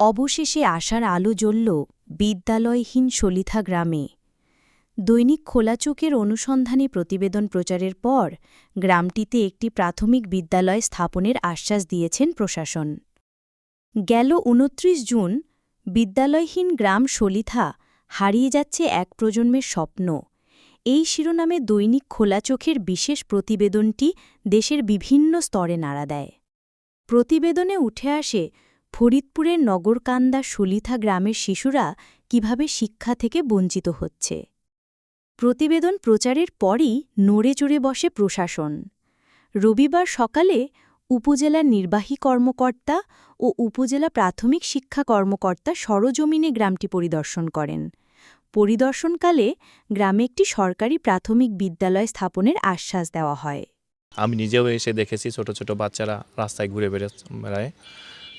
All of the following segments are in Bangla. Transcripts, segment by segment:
অবশেষে আশার আলো জ্বলল বিদ্যালয়হীন সলিথা গ্রামে। দৈনিক খোলাচোখের অনুসন্ধানী প্রতিবেদন প্রচারের পর গ্রামটিতে একটি প্রাথমিক বিদ্যালয় স্থাপনের আশ্বাস দিয়েছেন প্রশাসন। গেল উনত্রিশ জুন, বিদ্যালয়হীন গ্রাম সলিথা হারিয়ে যাচ্ছে এক প্রজন্মের স্বপ্ন। এই শিরোনামে দৈনিক খোলাচোখের বিশেষ প্রতিবেদনটি দেশের বিভিন্ন স্তরে নাড়া দেয়। প্রতিবেদনে উঠে আসে ফরিদপুরের নগরকান্দা সলিথা গ্রামের শিশুরা কীভাবে শিক্ষা থেকে বঞ্চিত হচ্ছে? প্রতিবেদন প্রচারের পরই নড়ে চড়ে বসে প্রশাসন। রবিবার সকালে উপজেলা নির্বাহী কর্মকর্তা ও উপজেলা প্রাথমিক শিক্ষা কর্মকর্তা সরজমিনে গ্রামটি পরিদর্শন করেন। পরিদর্শনকালে গ্রামে একটি সরকারি প্রাথমিক বিদ্যালয় স্থাপনের আশ্বাস দেওয়া হয়। আমি নিজেও এসে দেখেছি ছোট ছোট বাচ্চারা রাস্তায় ঘুরে বেড়ে বেড়ায়।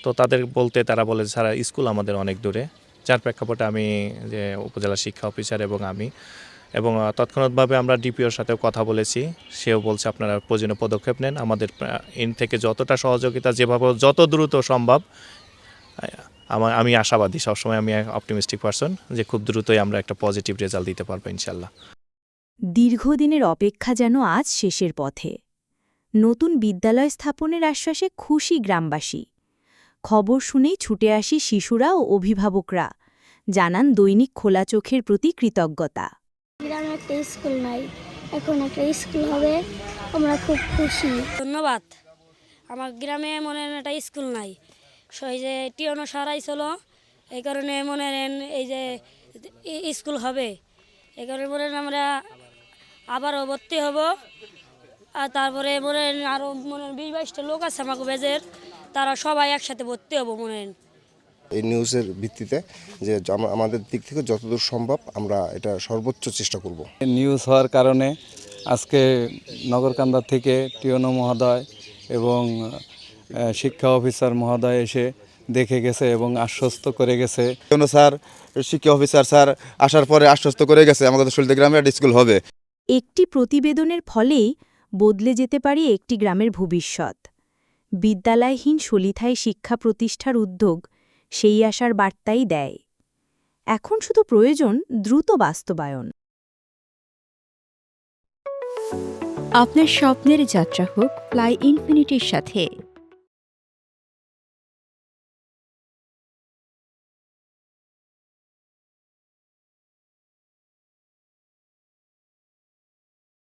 তো তাদের বলতে তারা বলে সারা স্কুল আমাদের অনেক দূরে। যার প্রেক্ষাপটে আমি যে উপজেলা শিক্ষা অফিসার এবং আমি। এবং তৎক্ষণাৎভাবে আমরা ডিপিওর সাথেও কথা বলেছি। সেও বলছে, আপনারা প্রয়োজনীয় পদক্ষেপ নেন। আমাদের ইন থেকে যতটা সহযোগিতা যেভাবে যত দ্রুত সম্ভব আমার আমি আশাবাদী। সবসময় আমি অপটিমিস্টিক পারসন যে খুব দ্রুতই আমরা একটা পজিটিভ রেজাল্ট দিতে পারব ইনশাল্লাহ দীর্ঘদিনের অপেক্ষা যেন আজ শেষের পথে। নতুন বিদ্যালয় স্থাপনের আশ্বাসে খুশি গ্রামবাসী। খবর শুনেই ছুটে আসি শিশুরা ও অভিভাবকরা। জানান দৈনিক খোলা চোখের প্রতি কৃতজ্ঞতা। গ্রামে একটা স্কুল নাই। এখন একটা স্কুল হবে আমরা খুব খুশি। ধন্যবাদ। আমার গ্রামে মনে হয় একটা স্কুল নাই। সো এই যে টিয়নো সারাই চলো এই কারণে মনে এই যে স্কুল হবে। এই কারণে মনে আমরা আবারও ভর্তি হব। আর তারপরে মনে হয় আরও মনে হয় বিশ বাইশটা লোক আছে আমাকে বেজের তারা সবাই একসাথে ভর্তি হব মনে হয়। এই নিউজের ভিত্তিতে যে আমাদের দিক থেকে যতদূর সম্ভব আমরা এটা সর্বোচ্চ চেষ্টা করব। নিউজ হওয়ার কারণে আজকে নগরকান্দা থেকে টিওনো মহোদয় এবং শিক্ষা অফিসার মহোদয় এসে দেখে গেছে এবং আশ্বস্ত করে গেছে। কেন স্যার শিক্ষা অফিসার স্যার আসার পরে আশ্বস্ত করে গেছে আমাদের সলিতে গ্রামে একটা স্কুল হবে। একটি প্রতিবেদনের ফলেই বদলে যেতে পারে একটি গ্রামের ভবিষ্যৎ। বিদ্যালয়হীন সলিথায় শিক্ষা প্রতিষ্ঠার উদ্যোগ সেই আশার বার্তাই দেয়। এখন শুধু প্রয়োজন দ্রুত বাস্তবায়ন। আপনার স্বপ্নের যাত্রা হোক প্লাই ইনফিনিটির সাথে